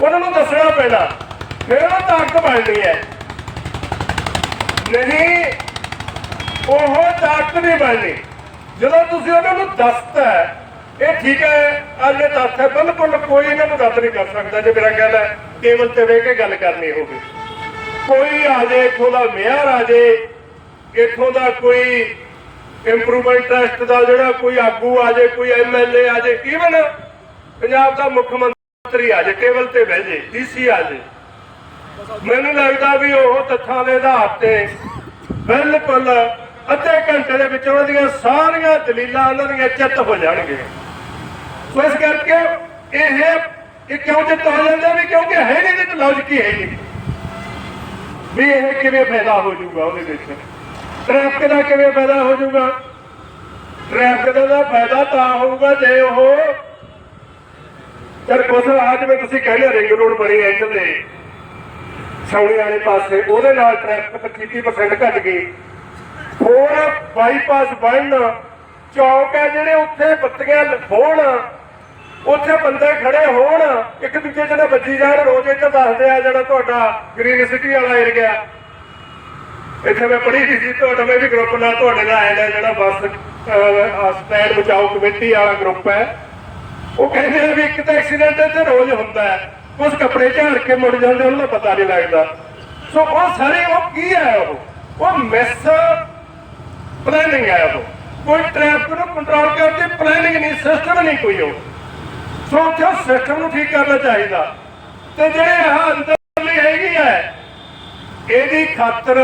ਉਹਨਾਂ ਨੂੰ ਦੱਸਣਾ ਪੈਣਾ ਫਿਰ ਉਹ ਤਾਕਤ ਬਣਨੀ ਹੈ। ਨਹੀਂ, ਉਹ ਤਾਕਤ ਨਹੀਂ ਬਣਨੀ ਜਦੋਂ ਤੁਸੀਂ ਉਹਨਾਂ ਨੂੰ ਦੱਸਤਾ ਇਹ ਠੀਕ ਹੈ, ਅੱਜ ਇਹ ਹੈ, ਬਿਲਕੁਲ ਕੋਈ ਇਹਨਾਂ ਨੂੰ ਰੱਦ ਨਹੀਂ ਕਰ ਸਕਦਾ, ਜੇ ਮੇਰਾ ਕਹਿਣਾ ਹੈ ਤੇ ਵੇਖ ਕੇ ਗੱਲ ਕਰਨੀ ਹੋਵੇ। ਕੋਈ ਆ ਜਾਏ ਇੱਥੋਂ ਦਾ ਮੇਅਰ ਆ ਜਾਏ ਇੱਥੋਂ ਦਾ ਕੋਈ ਇੰਪਰੂਵਮੈਂਟ ਟਰਸਟ ਦਾ ਜਿਹੜਾ ਕੋਈ ਆਗੂ ਆ ਜਾਏ ਕੋਈ ਐਮਐਲਏ ਆ ਜਾਏ ਈਵਨ ਪੰਜਾਬ ਦਾ ਮੁੱਖ ਮੰਤਰੀ ਆ ਜਾਏ ਟੇਬਲ ਤੇ ਬਹਿ ਜਾਏ ਡੀਸੀ ਆ ਜਾਏ ਮੈਨੂੰ ਲੱਗਦਾ ਵੀ ਉਹ ਤੱਥਾਂ ਦੇ ਆਧਾਰ ਤੇ ਬਿਲਕੁਲ ਅੱਧੇ ਘੰਟੇ ਦੇ ਵਿੱਚ ਉਹਨਾਂ ਦੀਆਂ ਸਾਰੀਆਂ ਦਲੀਲਾਂ, ਉਹਨਾਂ ਦੀਆਂ ਚਿੱਤ ਹੋ ਜਾਣਗੀਆਂ। ਸੋ ਇਸ ਕਰਕੇ ਇਹ ਇਹ ਕਿਉਂ ਚਿੱਤ ਹੋ ਜਾਂਦੇ ਵੀ ਕਿਉਂਕਿ ਹੈ ਨਹੀਂ ਤੇ ਲੌਜਿਕ ਹੀ ਹੈ ਨਹੀਂ। ਵੀ ਇਹ ਕਿਵੇਂ ਪੈਦਾ ਹੋ ਜਾਊਗਾ ਉਹਦੇ ਵਿੱਚ? ਟ੍ਰੈਫਿਕ ਦਾ ਕਿਵੇਂ ਪੈਦਾ ਹੋ ਜਾਊਗਾ? ਟ੍ਰੈਫਿਕ ਦਾ ਫਾਇਦਾ ਤਾਂ ਹੋਊਗਾ ਜੇ ਉਹ ਚਰ ਕੋਸ ਅੱਜ ਮੈਂ ਤੁਸੀਂ ਕਹਿੰਦੇ ਰਿੰਗ ਰੋਡ ਬਣੀ ਹੈ ਇੱਧਰਲੇ ਸੌਣੀ ਵਾਲੇ ਪਾਸੇ, ਉਹਦੇ ਨਾਲ ਟ੍ਰੈਫਿਕ 30% ਘਟ ਗਈ। ਹੋਰ ਬਾਈਪਾਸ ਬਣਨ ਚੌਕ ਹੈ ਜਿਹੜੇ ਉੱਥੇ ਬੱਤੀਆਂ ਹੋਣ ਉੱਥੇ ਬੰਦੇ ਖੜੇ ਹੋਣ। ਇੱਕ ਦੂਜੇ ਜਿਹੜਾ ਵੱਜੀ ਜਾਣ, ਰੋਜ਼ ਇੱਥੇ ਦੱਸਦੇ ਆ ਜਿਹੜਾ ਤੁਹਾਡਾ ਗ੍ਰੀਨ ਸਿਟੀ ਵਾਲਾ ਏਰੀਆ ਇੱਥੇ ਮੈਂ ਪੜ੍ਹੀ ਸੀ ਸੀ, ਤੁਹਾਡਾ ਮੈਂ ਵੀ ਗਰੁੱਪ ਨਾਲ, ਤੁਹਾਡੇ ਨਾਲ ਆਇਆ ਜਿਹੜਾ ਬੱਸ ਸਟੈਂਡ ਬਚਾਓ ਕਮੇਟੀ ਵਾਲਾ ਗਰੁੱਪ ਹੈ। ਉਹ ਕਹਿੰਦੇ ਆ ਵੀ ਇੱਕ ਤਾਂ ਐਕਸੀਡੈਂਟ ਇੱਥੇ ਰੋਜ਼ ਹੁੰਦਾ ਹੈ। ਕੁਝ ਕੱਪੜੇ ਝਾੜ ਕੇ ਮੁੜ ਜਾਂਦੇ ਉਹਨਾਂ ਦਾ ਪਤਾ ਨਹੀਂ ਲੱਗਦਾ। ਸੋ ਉਹ ਸਾਰੇ, ਉਹ ਕੀ ਹੈ ਉਹ? ਉਹ ਮਿਸ ਪਲੈਨਿੰਗ ਹੈ ਉਹ। ਕੋਈ ਟ੍ਰੈਫਿਕ ਨੂੰ ਕੰਟਰੋਲ ਕਰਦੀ ਪਲੈਨਿੰਗ ਨਹੀਂ ਸਿਸਟਮ ਨਹੀਂ ਕੋਈ ਉਹ। ਸੋ ਉੱਥੇ ਸਿਸਟਮ ਨੂੰ ਠੀਕ ਕਰਨਾ ਚਾਹੀਦਾ। ਤੇ ਜਿਹੜੇ ਆਹ ਅੰਦਰਲੀ ਹੈਗੀ ਹੈ, ਇਹਦੀ ਖਾਤਰ